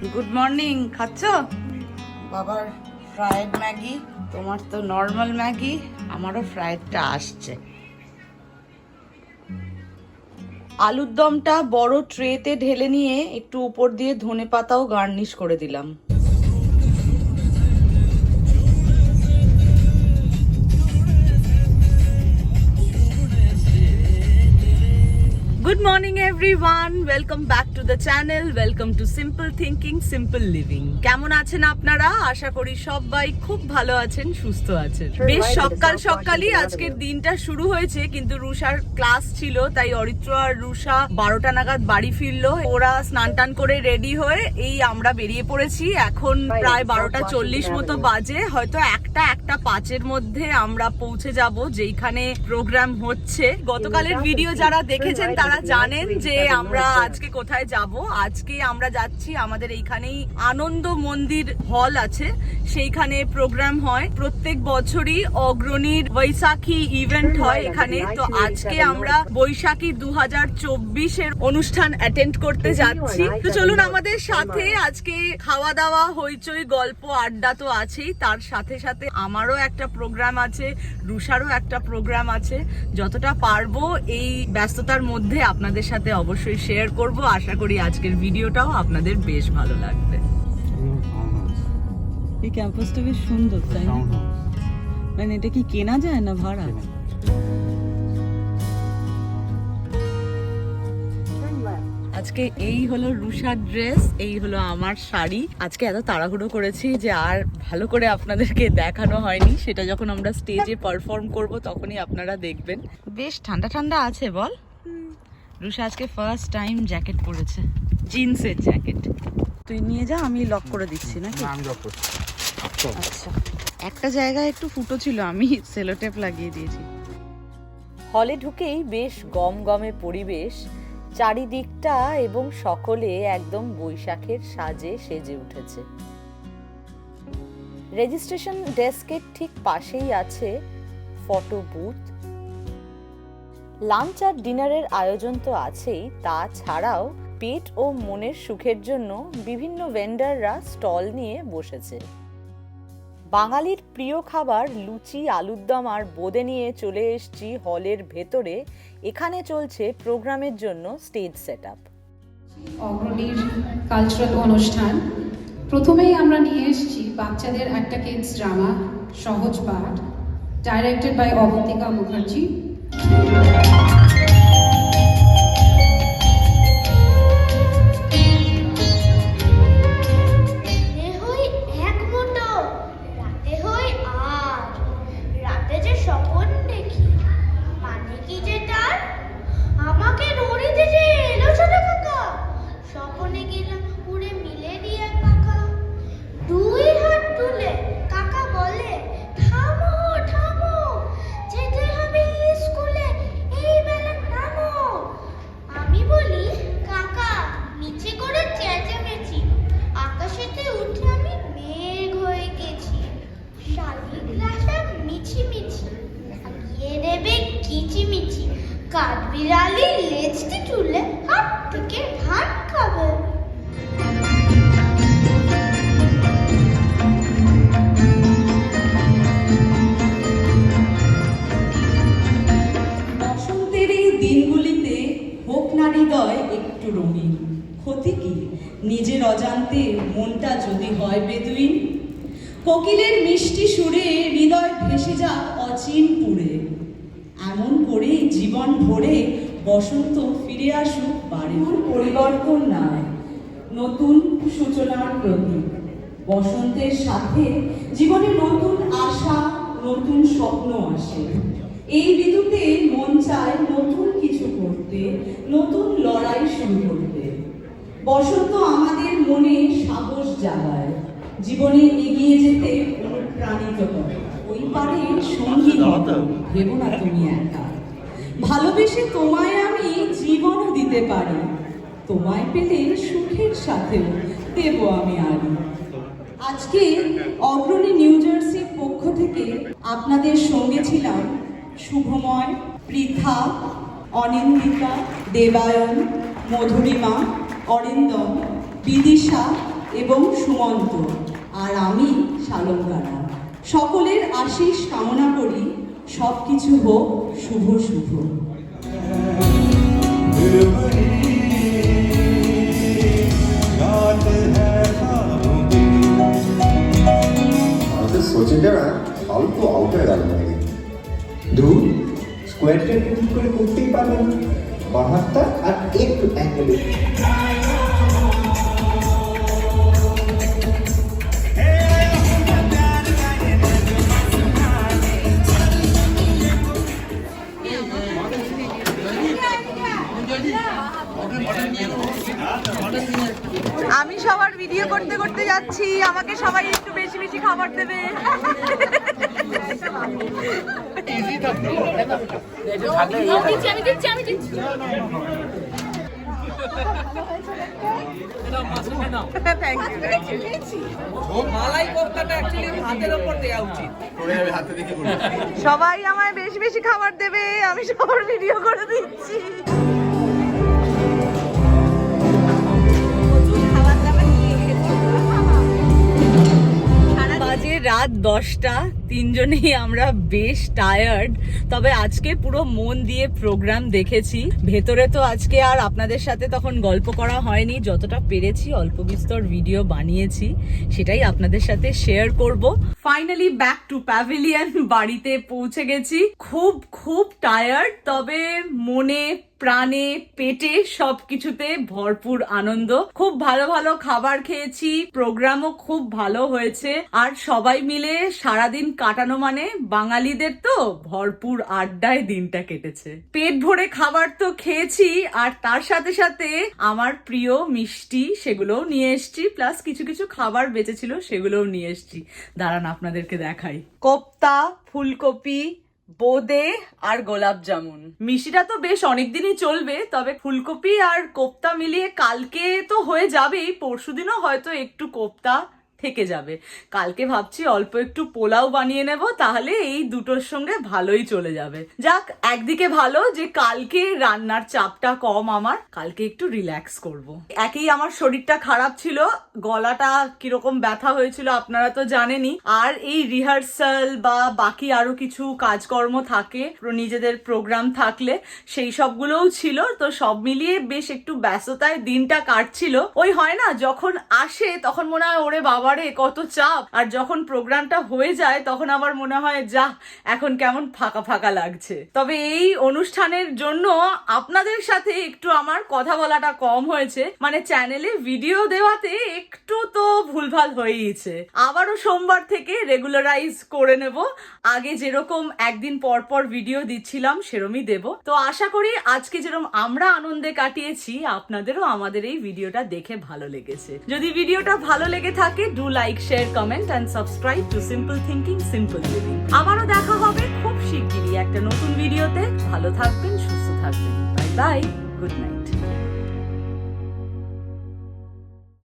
Good morning খাচ্ছ? বাবার fried Maggi, তোমার তো নর্মাল ম্যাগি, আমারও ফ্রায়েডটা আসছে। আলুর দমটা বড় ট্রেতে ঢেলে নিয়ে একটু উপর দিয়ে ধনে পাতাও গার্নিশ করে দিলাম। Good morning everyone welcome back to the channel welcome to simple thinking simple living কেমন আছেন আপনারা? আশা করি সবাই খুব ভালো আছেন সুস্থ আছেন। বেশ সকাল সকালই আজকের দিনটা শুরু হয়েছে কিন্তু রুষার ক্লাস ছিল তাই অরিত্র আর রুষা বারোটা নাগাদ বাড়ি ফিরলো। ওরা স্নান টান করে রেডি হয়ে এই আমরা বেরিয়ে পড়েছি। এখন প্রায় বারোটা চল্লিশ মতো বাজে। হয়তো একটা একটা পাঁচের মধ্যে আমরা পৌঁছে যাব যেইখানে প্রোগ্রাম হচ্ছে। গতকালের ভিডিও যারা দেখেছেন তারা জানেন যে আমরা আজকে কোথায় যাব? আজকে আমরা যাচ্ছি আমাদের এইখানেই আনন্দ মন্দির হল আছে। সেইখানে প্রোগ্রাম হয়। প্রত্যেক বছরই অগ্রণীর বৈশাখী ইভেন্ট হয় এখানে। তো আজকে আমরা বৈশাখী দু হাজার চব্বিশের অনুষ্ঠান অ্যাটেন্ড করতে যাচ্ছি। তো চলুন আমাদের সাথে আজকে খাওয়া দাওয়া হইচই গল্প আড্ডা তো আছেই। তার সাথে সাথে আমারও একটা প্রোগ্রাম আছে রুষারও একটা প্রোগ্রাম আছে। যতটা পারব এই ব্যস্ততার মধ্যে আপনাদের সাথে অবশ্যই শেয়ার করব। আশা করি আজকের ভিডিওটাও আপনাদের বেশ ভালো লাগবে। এই ক্যাম্পাসটা বেশ সুন্দর তাই মানে এটা কি কেনা যায় না ভাড়া? আজকে এই হলো রুষার ড্রেস এই হলো আমার শাড়ি। আজকে এত তাড়াহুড়ো করেছি যে আর ভালো করে আপনাদেরকে দেখানো হয়নি। সেটা যখন আমরা স্টেজে পারফর্ম করব তখনই আপনারা দেখবেন। বেশ ঠান্ডা ঠান্ডা আছে বল। রুষা আজকে ফার্স্ট টাইম জ্যাকেট পরেছে। জিন্সের জ্যাকেট তুই নিয়ে যা আমি লক করে দিচ্ছি নাকি? আচ্ছা। একটা জায়গায় একটু ফুটো ছিল আমি সেলোটেপ লাগিয়ে দিয়েছি। হলে ঢুকেই বেশ গম গমে পরিবেশ চারিদিকটা এবং সকলে একদম বৈশাখের সাজে সেজে উঠেছে। রেজিস্ট্রেশন ডেস্কের ঠিক পাশেই আছে ফটো বুথ লাঞ্চ আর ডিনারের আয়োজন তো আছেই তাছাড়াও পেট ও মনের সুখের জন্য বিভিন্ন ভেন্ডাররা স্টল নিয়ে বসেছে। বাঙালির প্রিয় খাবার লুচি, আলুর দম আর বোঁদে নিয়ে চলে এসেছি হলের ভেতরে। এখানে চলছে প্রোগ্রামের জন্য স্টেজ সেট আপ অগ্রণীর কালচারাল অনুষ্ঠান। প্রথমেই আমরা নিয়ে এসেছি বাচ্চাদের একটা কিডস ড্রামা সহজ পাঠ directed by Abantika Mukherjee. Música নিজের অজান্তে মনটা যদি হয় বেদুইন? কোকিলের মিষ্টি সুরে হৃদয় ভেসে যাক অচিন পুরে। এমন করে জীবন ভরে বসন্ত ফিরে আসুক বাড়ি পরিবর্তন নয়, নতুন সূচনার প্রতীক। বসন্তের সাথে জীবনে নতুন আশা, নতুন স্বপ্ন আসে। এই ঋতুতে মন চায় নতুন কিছু করতে, নতুন লড়াই শুরু করতে। বসন্ত আমাদের মনে সাহস জাগায়। জীবনে এগিয়ে যেতে অনুপ্রাণিত করে। ওই পারে সঙ্গী মতো ভেবো না তুমি একা। ভালোবেসে তোমায় আমি জীবনও দিতে পারি। তোমায় পেলে সুখের সাথেও দেব আমি আরও। আজকে অগ্রণী নিউ জার্সির পক্ষ থেকে আপনাদের সঙ্গে ছিলাম শুভময় পৃথা অনিন্দিতা দেবায়ন মধুরিমা অরিন্দম বিদিশা এবং সুমন্ত আর আমি শালঙ্কারা সকলের আশিস কামনা করি সব কিছু হোক শুভ শুভ। আমাদের সচিনটা না ফালতু আউট হয়ে গেল দূর স্কোয়ারটাকে ঠিক করে করতেই পারবে না বাহাত্তর আর একটু অ্যাঙ্গেলে করতে আমাকে সবাই একটু বেশি বেশি খাবার দেবে। মালাই কোফতাটা অ্যাকচুয়ালি ভাতের ওপর দেওয়া উচিত। সবাই আমায় বেশি বেশি খাবার দেবে আমি সবার ভিডিও করে দিচ্ছি। রাত দশটা তিনজনেই আমরা বেশ টায়ার্ড তবে আজকে পুরো মন দিয়ে প্রোগ্রাম দেখেছি। ভেতরে তো আজকে আর আপনাদের সাথে তখন গল্প করা হয়নি, যতটা পেরেছি অল্প বিস্তর ভিডিও বানিয়েছি, সেটাই আপনাদের সাথে শেয়ার করব। ফাইনালি ব্যাক টু প্যাভিলিয়ন বাড়িতে পৌঁছে গেছি। খুব খুব টায়ার্ড তবে মনে, প্রাণে, পেটে সবকিছুতে ভরপুর আনন্দ। খুব ভালো ভালো খাবার খেয়েছি প্রোগ্রামও খুব ভালো হয়েছে। আর সবাই মিলে সারাদিন কাটানো মানে বাঙালিদের তো ভরপুর আড্ডায় দিনটা কেটেছে। পেট ভরে খাবার তো খেয়েছি, আর তার সাথে সাথে আমার প্রিয় মিষ্টি সেগুলোও নিয়ে এসছি, প্লাস কিছু কিছু খাবার বেঁচেছিল সেগুলোও নিয়ে এসছি। দাঁড়ান, আপনাদেরকে দেখাই। কোপ্তা, ফুলকপি, বোদে আর গোলাপ জামুন। মিষ্টিটা তো বেশ অনেকদিনই চলবে, তবে ফুলকপি আর কোপ্তা মিলিয়ে কালকে তো হয়ে যাবেই, পরশুদিনও হয়তো একটু কোপ্তা থেকে যাবে। কালকে ভাবছি অল্প একটু পোলাও বানিয়ে নেব, তাহলে এই দুটোর সঙ্গে ভালোই চলে যাবে। যাক, একদিকে ভালো যে কালকে রান্নার চাপটা কম আমার, কালকে একটু রিল্যাক্স করব। একই আমার শরীরটা খারাপ ছিল, গলাটা কীরকম ব্যথা হয়েছিল আপনারা তো জানেনই। আর এই রিহার্সাল বা বাকি আরও কিছু কাজকর্ম থাকে, নিজেদের প্রোগ্রাম থাকলে, সেই সবগুলোও ছিল, তো সব মিলিয়ে বেশ একটু ব্যস্ততায় দিনটা কাটছিল। ওই হয় না, যখন আসে, তখন মনে হয়, ওরে বাবারে কত চাপ। আর যখন প্রোগ্রামটা হয়ে যায়, তখন আবার মনে হয়, যা, এখন কেমন ফাঁকা ফাঁকা লাগছে। তবে এই অনুষ্ঠানের জন্য আপনাদের সাথে একটু আমার কথা বলাটা কম হয়েছে। মানে চ্যানেলে ভিডিও দেওয়াতে একটু তো ভুলভাল হয়েইছে। আবারও সোমবার থেকে রেগুলারাইজ করে নেব। আগে যেরকম একদিন পর পর ভিডিও দিচ্ছিলাম, সেরমই দেব। তো আশা করি আজকে যেরকম আমরা আনন্দে কাটিয়েছি, আপনাদেরও আমাদের এই ভিডিওটা দেখে ভালো লেগেছে। যদি ভিডিওটা ভালো লেগে থাকে do like share comment and subscribe to simple thinking simple living আবারও দেখা হবে খুব শিগগিরই একটা নতুন ভিডিওতে ভালো থাকবেন, সুস্থ থাকবেন। Bye bye good night